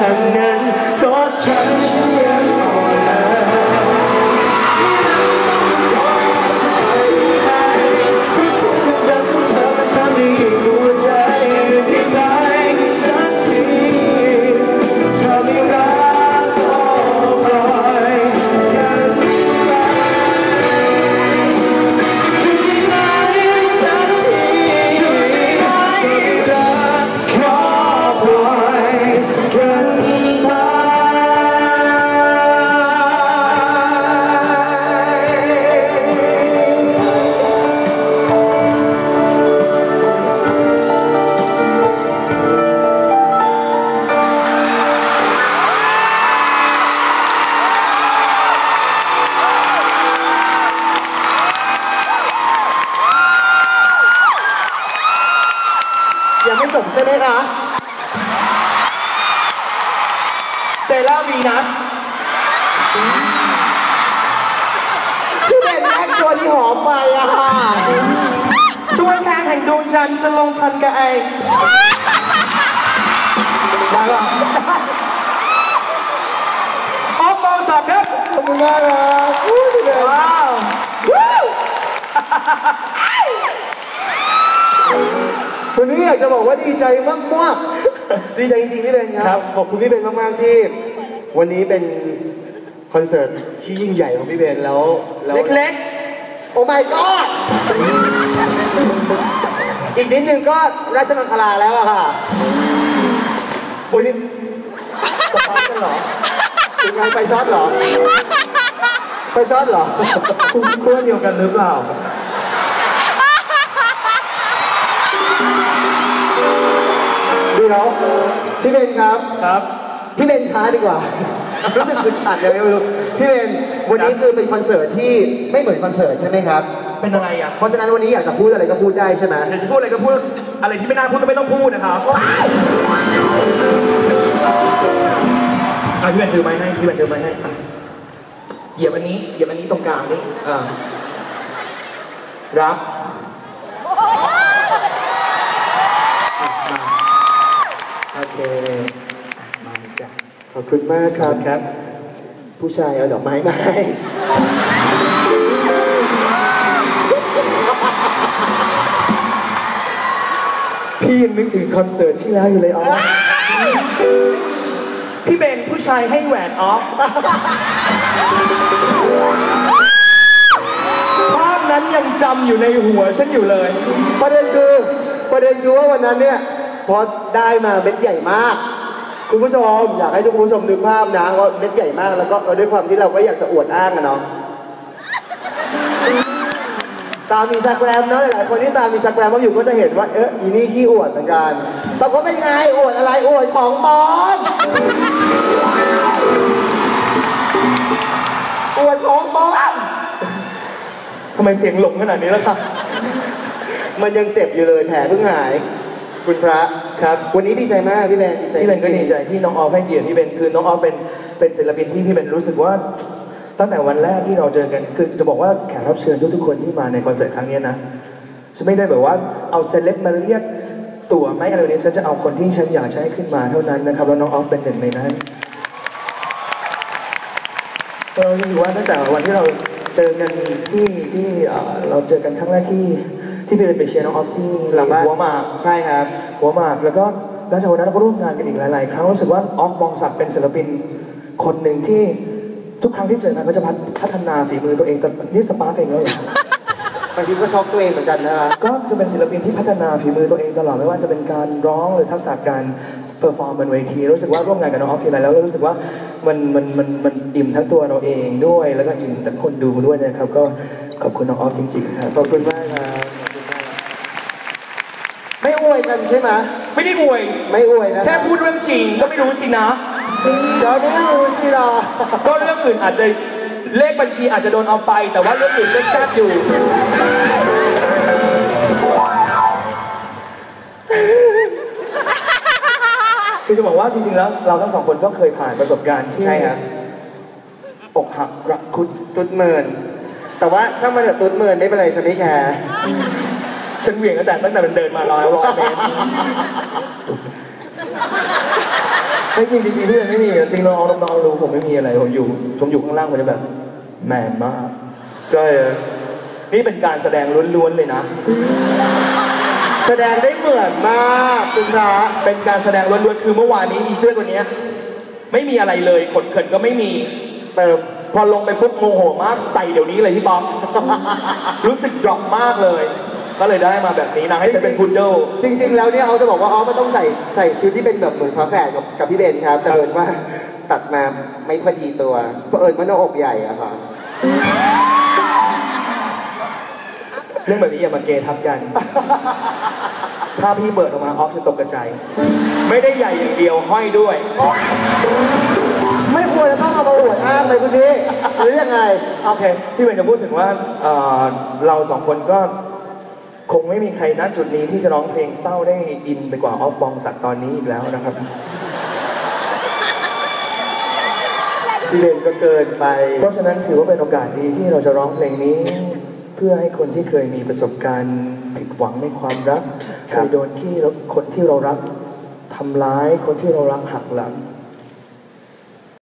ทางนั้นเพราะฉัน ผมใช่ไหมคะเซราวีนัสที่เป็นแรกตัวที่หอมไปอะค่ะตัวแทนแห่งดวงจันทร์จะลงทันกับไอได้ปะออฟบอลสับครับขอบคุณมากครับอู้พี่เบนว้าว วันนี้อยากจะบอกว่าดีใจมากมากๆดีใจจริงๆพี่เบนครับ ขอบคุณพี่เบนมากๆที่ วันนี้เป็นคอนเสิร์ตที่ยิ่งใหญ่ของพี่เบนแล้วแล้ว เล็กโอ้ my god อีกนิดนึงก็ราชมังคลาแล้วอะค่ะโอ้ยนี่สปาร์ตกันเหรอเป็นไงไปช็อตเหรอไปช็อตเหรอๆคู่คู่เดียวกันหรือเปล่า เดี๋ยวพี่เบนครับครับ พี่เบนช้าดีกว่า รู้สึกอึดอัดยังไงไม่รู้พี่เบนวันนี้คือเป็นคอนเสิร์ตที่ไม่เหมือนคอนเสิร์ตใช่ไหมครับ เป็นอะไรอะ เพราะฉะนั้นวันนี้อยากจะพูดอะไรก็พูดได้ใช่ไหมอยากจะพูดอะไรก็พูด อะไรที่ไม่น่าพูดก็ไม่ต้องพูดนะครับอะพี่แบนถือไม้ให้พี่แบนถือไม้ให้อะเหยียบอันนี้เหยียบอันนี้ตรงกลางนี่อ่ารับ ขอบคุณมากครับครับ ผู้ชายเอาดอกไม้มาให้พี่ยังนึกถึงคอนเสิร์ตที่แล้วอยู่เลยอ๋อพี่เบนผู้ชายให้แหวนออฟภาพนั้นยังจำอยู่ในหัวฉันอยู่เลย ประเด็นคือประเด็นคือว่าวันนั้นเนี่ย พอได้มาเม็ดใหญ่มาก คุณผู้ชมอยากให้ทุกคุณผู้ชมนึกภาพนะว่าเม็ดใหญ่มากแล้วก็เออด้วยความที่เราก็อยากจะอวดอ้างอะเนาะตามอินสตาแกรมเนาะหลายๆคนที่ตามอินสตาแกรมมาอยู่ก็จะเห็นว่าเอออีนี่ขี้อวดเหมือนกันปรากฏเป็นไงอวดอะไรอวดของปลอมอวดของปลอมทำไมเสียงหลงขนาดนี้ล่ะครับ มันยังเจ็บอยู่เลยแผลเพิ่งหาย คุณพระ ครับวันนี้ดีใจมากพี่แบนดีใจพี่เบนก็ดีใจที่น้องออฟให้เกียรติพี่เบนคือน้องออฟเป็นเป็นศิลปินที่พี่เบนรู้สึกว่าตั้งแต่วันแรกที่เราเจอกัน คือจะบอกว่าแขกรับเชิญทุกๆคนที่มาในคอนเสิร์ตครั้งเนี้ยนะฉันไม่ได้แบบว่าเอาเซเลบมาเรียกตั๋วไหมอะไรแบบนี้ฉันจะเอาคนที่ฉันอยากจะให้ขึ้นมาเท่านั้นนะครับแล้วน้องออฟเป็นหนึ่งในนั้นก็รู้สึกว่าตั้งแต่วันที่เราเจอกันที่ที่เอ่อเราเจอกันครั้งแรกที่ที่พี่เบนไปเชียร์น้องออฟที่หลังบ้านหัวหมากใช่ครับ หัวหมากแล้วก็หลังจากวันนั้นเราก็ร่วมงานกันอีกหลาย ๆ ครั้งรู้สึกว่าออฟบองศักดิ์เป็นศิลปินคนหนึ่งที่ทุกครั้งที่เจอกันก็จะพัฒนาฝีมือตัวเองแต่นี่สปาร์กเองแล้วเหรอบางทีก็ช็อกตัวเองเหมือนกันนะฮะก็จะเป็นศิลปินที่พัฒนาฝีมือตัวเองตลอดไม่ว่าจะเป็นการร้องหรือทักษะการเ e อร์ฟอร์มบนเวทีรู้สึกว่าร่วมงานกับน้องออฟทีไรแล้วเรารู้สึกว่ามันมันมันมันอิ่มทั้งตัวเราเองด้วย แล้วก็อิ่มทั้งคนดูด้วยนะครับ ก็ขอบคุณน้องออฟจริงๆครับขอบคุณมากครับขอบคุณมากครับ ไม่อวยกันใช่ไหมไม่ได้อวย ไม่อวยนะแค่พูดเรื่องจริงก็ไม่รู้สินะ เดี๋ยวไม่รู้สิรอก็เรื่องอื่นอาจจะเลขบัญชีอาจจะโดนเอาไป แต่ว่าเรื่องอื่นก็แซ่บอยู่ คือจะบอกว่าจริงๆแล้ว เราทั้งสองคนก็เคยผ่านประสบการณ์ที่ใช่ครับ อกหักรักคุด ตุ๊ดเมิน แต่ว่าถ้ามันเถอะตุ๊ดเมินไม่เป็นไรฉันไม่แคร์ ฉันเหวี่ยงตั้งแต่ตั้งแต่มันเดินมาร้อยร้อยเมตรไม่จริงจริงๆพี่มันไม่มีจริงๆเราเอาน้องๆรู้ผมไม่มีอะไรผมอยู่ผมอยู่ข้างล่างผมจะแบบแมนมากใช่เหรอนี่เป็นการแสดงล้วนๆเลยนะ แสดงได้เหมือนมากคุณพระเป็นการแสดงล้วนๆคือเมื่อวานนี้อีเสื้อตัวเนี้ยไม่มีอะไรเลยขนเขินก็ไม่มีเติมพอลงไปปุ๊บโมโหมากใส่เดี๋ยวนี้เลยพี่ป๊อปรู้สึกดรอปมากเลย ก็เลยได้มาแบบนี้นะให้ฉันเป็นพุดเดิลจริง ๆ แล้วเนี่ยเขาจะบอกว่าอ๋อมันต้องใส่ใส่ชุดที่เป็นแบบเหมือนฝาแฝดกับกับพี่เบนครับ แต่เอิญว่าตัดมาไม่พอดีตัว เพราะเอิญว่าหน้าอกใหญ่อะค่ะ เรื่องแบบนี้อย่ามาเกทับกัน ถ้าพี่เปิดออกมาออฟจะตกกระจายไม่ได้ใหญ่อย่างเดียวห้อยด้วย ไม่ควรจะต้องเอามาอวดอ้างเลยคุณพี่หรือยังไง โอเค พี่เบนจะพูดถึงว่าเอ่อเราสองคนก็ คงไม่มีใครณจุดนี้ที่จะร้องเพลงเศร้าได้อินไปกว่าออฟปองศักดิ์ตอนนี้อีกแล้วนะครับ พี่เบนก็เกินไป เพราะฉะนั้นถือว่าเป็นโอกาสดีที่เราจะร้องเพลงนี้ เพื่อให้คนที่เคยมีประสบการณ์ผิดหวังในความรักคเครับยโดนที่คนที่เรารักทำร้ายคนที่เรารักหักหลัง